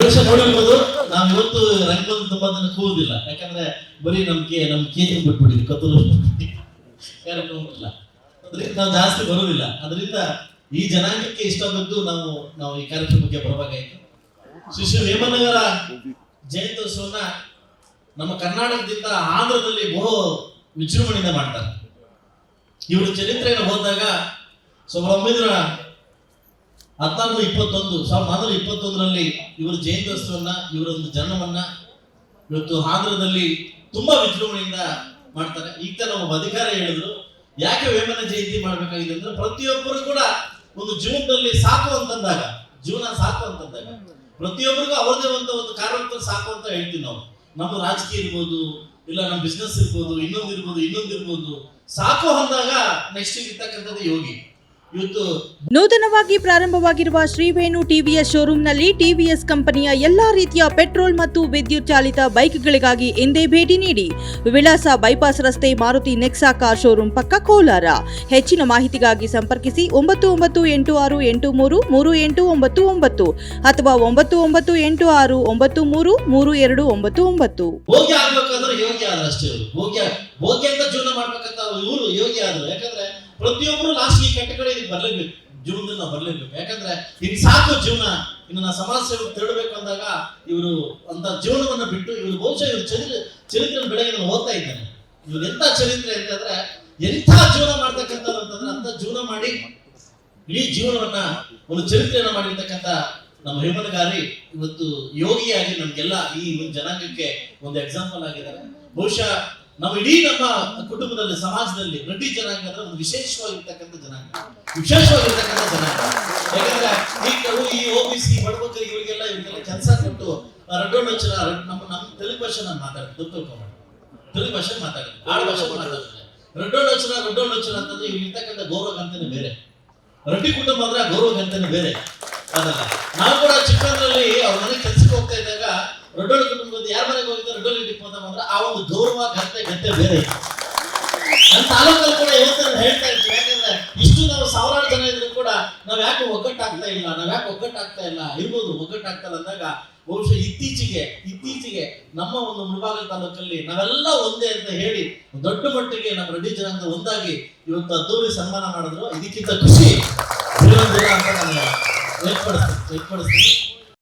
ಬಹುಶಃ ನೋಡಿರ್ಬೋದು, ನಾವು ಇವತ್ತು ರಂಗದ ತುಂಬಾ ಜನ ಯಾಕಂದ್ರೆ ಬರೀ ನಮ್ಗೆ ನಮ್ ಕೇಜಿ ಬಿಟ್ಬಿಟ್ಟಿದ್ವಿ ಕತ್ತಲು ಇಲ್ಲ ಅದರಿಂದ ನಾವು ಜಾಸ್ತಿ ಬರುವುದಿಲ್ಲ ಅದರಿಂದ ಈ ಜನಾಂಗಕ್ಕೆ ಇಷ್ಟ ಬಂದು ನಾವು ನಾವು ಈ ಕಾರ್ಯಕ್ರಮಕ್ಕೆ ಬರಬೇಕಾಯಿತು. ಶಿಶು ವೇಮನಗರ ಜಯಂತ್ಯೋತ್ಸವನ ನಮ್ಮ ಕರ್ನಾಟಕದಿಂದ ಆಂಧ್ರದಲ್ಲಿ ಬಹು ವಿಜೃಂಭಣೆಯಿಂದ ಮಾಡ್ತಾರೆ. ಇವರು ಚರಿತ್ರೆಯನ್ನು ಹೋದಾಗ ಸಾವಿರದ ಹದಿನಾಲ್ಕು ಇಪ್ಪತ್ತೊಂದು, ಸಾವಿರದ ನಾನ್ನೂರ ಇಪ್ಪತ್ತೊಂದರಲ್ಲಿ ಇವರ ಜಯಂತ್ಯೋತ್ಸವನ್ನ ಇವರ ಒಂದು ಜನ್ಮವನ್ನ ಇವತ್ತು ಆಂಧ್ರದಲ್ಲಿ ತುಂಬಾ ವಿಜೃಂಭಣೆಯಿಂದ ಮಾಡ್ತಾರೆ. ಈಗ ನಮ್ಮ ಅಧಿಕಾರ ಹೇಳಿದ್ರು. ಯಾಕೆ ವೇಮನ ಜಯಂತಿ ಮಾಡ್ಬೇಕಾಗಿದೆ ಅಂದ್ರೆ ಪ್ರತಿಯೊಬ್ಬರು ಕೂಡ ಒಂದು ಜೀವನದಲ್ಲಿ ಸಾಕು ಅಂತಂದಾಗ, ಜೀವನ ಸಾಕು ಅಂತಂದಾಗ, ಪ್ರತಿಯೊಬ್ಬರಿಗೂ ಅವ್ರದೇ ಒಂದು ಒಂದು ಕಾರ್ಯವಂತ ಸಾಕು ಅಂತ ಹೇಳ್ತೀವಿ ನಾವು. ನಮ್ಮ ರಾಜಕೀಯ ಇರ್ಬೋದು, ಇಲ್ಲ ನಮ್ಮ ಬಿಸ್ನೆಸ್ ಇರ್ಬೋದು, ಇನ್ನೊಂದು ಇರ್ಬೋದು ಇನ್ನೊಂದು ಇರ್ಬೋದು. ಸಾಕು ಅಂದಾಗ ನೆಕ್ಸ್ಟ್ ಇರ್ತಕ್ಕಂಥದ್ದು ಯೋಗಿ. ನೂತನವಾಗಿ ಪ್ರಾರಂಭವಾಗಿರುವ ಶ್ರೀವೇಣು ಟಿವಿಎಸ್ ಶೋರೂಮ್ನಲ್ಲಿ ಟಿವಿಎಸ್ ಕಂಪನಿಯ ಎಲ್ಲಾ ರೀತಿಯ ಪೆಟ್ರೋಲ್ ಮತ್ತು ವಿದ್ಯುತ್ ಚಾಲಿತ ಬೈಕ್ಗಳಿಗಾಗಿ ಎಂದೇ ಭೇಟಿ ನೀಡಿ ವಿಳಾಸ ಬೈಪಾಸ್ ರಸ್ತೆ ಮಾರುತಿ ನೆಕ್ಸಾ ಕಾರ್ ಶೋರೂಮ್ ಪಕ್ಕ ಕೋಲಾರ. ಹೆಚ್ಚಿನ ಮಾಹಿತಿಗಾಗಿ ಸಂಪರ್ಕಿಸಿ ಒಂಬತ್ತು ಒಂಬತ್ತು ಎಂಟು ಆರು ಎಂಟು ಮೂರು ಮೂರು ಎಂಟು ಒಂಬತ್ತು ಒಂಬತ್ತು ಅಥವಾ ಒಂಬತ್ತು ಒಂಬತ್ತು ಎಂಟು ಆರು ಒಂಬತ್ತು ಮೂರು ಮೂರು ಎರಡು ಒಂಬತ್ತು ಒಂಬತ್ತು. ಯೋಗಿ ಇವರು ಭೋಗ್ಯ ಭೋಗ್ಯ ಅಂತ ಜೀವನ ಮಾಡ್ಬೇಕಂತ ಇವರು ಯೋಗಿ ಯಾಕಂದ್ರೆ ಪ್ರತಿಯೊಬ್ಬರು ಲಾಸ್ಟ್ ಈ ಕಟ್ಟಕಡೆ ಇದಕ್ಕೆ ಬರಲೇಬೇಕು. ಜೀವನದಲ್ಲಿ ನಾವು ಬರಲೇಬೇಕು. ಯಾಕಂದ್ರೆ ಇದು ಸಾಕು ಜೀವನ, ಇನ್ನು ನಾ ಸಮಾಜ ಸೇವೆ ತಿಳಬೇಕು ಅಂದಾಗ ಇವರು ಅಂತ ಜೀವನವನ್ನ ಬಿಟ್ಟು ಇವರು ಬಹುಶಃ ಇವರು ಚರಿತ್ರೆ ಚರಿತ್ರೆ ಬೆಳಗ್ಗೆ ನಾನು ಓದ್ತಾ ಇದ್ದೇನೆ ಇವ್ರು ಎಂತ ಚರಿತ್ರೆ ಅಂತಂದ್ರೆ ಎಂಥ ಜೀವನ ಮಾಡ್ತಕ್ಕಂಥದ್ದು ಅಂತಂದ್ರೆ ಅಂತ ಜೀವನ ಮಾಡಿ ಇಡೀ ಜೀವನವನ್ನ ಒಂದು ಚರಿತ್ರೆಯನ್ನ ಮಾಡಿರ್ತಕ್ಕಂಥ ನಮ್ಮ ಹೇಮನಗಾರಿ ಇವತ್ತು ಯೋಗಿಯಾಗಿ ನಮ್ಗೆಲ್ಲ ಈ ಒಂದು ಜನಾಂಗಕ್ಕೆ ಒಂದು ಎಕ್ಸಾಂಪಲ್ ಆಗಿದ್ದಾರೆ. ಬಹುಶಃ ನಮ್ಮ ಇಡೀ ನಮ್ಮ ಕುಟುಂಬದಲ್ಲಿ, ಸಮಾಜದಲ್ಲಿ ರೆಡ್ಡಿ ಜನಾಂಗ ಅಂದ್ರೆ ಒಂದು ವಿಶೇಷವಾಗಿರ್ತಕ್ಕಂಥ ಜನಾಂಗ. ವಿಶೇಷವಾಗಿರ್ತಕ್ಕಂಥ ಜನಾಂಗ. ಯಾಕಂದ್ರೆ ಈ ಕೆಲವು ಈ ಒ ಬಿ ಸಿ ಬಡಬಗ್ಗರು ಇವರಿಗೆಲ್ಲ ಇವರಿಗೆಲ್ಲ ಕೆಲಸ ಕೊಟ್ಟು ರಡ್ಡೋಣಚರ ನಮ್ಮ ನಮ್ಮ ತೆಲುಗು ಭಾಷೆ ನಾನು ಮಾತಾಡ್ತೀನಿ ತಿಳ್ಕೊಂಬ ತೆಲುಗು ಭಾಷೆ ಮಾತಾಡ್ತೀನಿ ಆಡು ಭಾಷೆ ಮಾತಾಡ್ತೀನಿ ರಡ್ಡೋಣಚರ ರಡ್ಡೋಣಚರ ಅಂತಂದ್ರೆ ಇರ್ತಕ್ಕಂಥ ಗೌರವ ಅಂತಾನೆ ಬೇರೆ. ರಡ್ಡಿ ಕುಟುಂಬ ಅಂದ್ರೆ ಗೌರವ ಅಂತಾನೆ ಬೇರೆ. ಅದಲ್ಲ. ನಾವು ಕೂಡ ಚಿಕ್ಕಂದ್ರಲ್ಲಿ ಅವ್ರ ಮನೆ ಕೆಲ್ಸಕ್ಕೆ ಹೋಗ್ತಾ ಇದ್ದಾಗ ರೊಡ್ಡೋಳಿ ಕುಟುಂಬದ ಯಾರ ಮನೆಗೆ ಹೋಗಿದ್ದ? ರೊಡ್ಡೋಳಿ ಟಿಪ್ಪು ಅಂತ ಬಂದ್ರೆ ಆ ಒಂದು ಗೌರವ ಗಂತೆ ಗಂತೆ ಬೇರೆ. ನನ್ನ ತಾಲೂಕಲ್ಲಿ ಕೂಡ ಇವತ್ತು ಹೇಳ್ತಾ ಇರ್ತೀವಿ ಯಾಕಂದ್ರೆ ಇಷ್ಟು ನಾವು ಸಾವಿರಾರು ಜನ ಇದ್ರು ಕೂಡ ನಾವ್ ಯಾಕೆ ಒಗ್ಗಟ್ಟಾಗ್ತಾ ಇಲ್ಲ, ನಾವ್ ಯಾಕೆ ಒಗ್ಗಟ್ಟಾಗ್ತಾ ಇಲ್ಲ ಇರ್ಬೋದು ಒಗ್ಗಟ್ಟಾಗ್ತಾ ಅಂದಾಗ ಬಹುಶಃ ಇತ್ತೀಚೆಗೆ ಇತ್ತೀಚೆಗೆ ನಮ್ಮ ಒಂದು ಮುಳಬಾಗಲ ತಾಲೂಕಲ್ಲಿ ನಾವೆಲ್ಲ ಒಂದೇ ಅಂತ ಹೇಳಿ ದೊಡ್ಡ ಮಟ್ಟಿಗೆ ನಮ್ಮ ರೆಡ್ಡಿ ಜನಾಂಗ ಒಂದಾಗಿ ಇವತ್ತು ಅದ್ದೂರಿ ಸನ್ಮಾನ ಮಾಡಿದ್ರು. ಇದಕ್ಕಿಂತ ಖುಷಿ ಅಂತ ನಾನು ವ್ಯಕ್ತಪಡಿಸ್ತೀನಿ. ವ್ಯಕ್ತಪಡಿಸ್ತೀನಿ.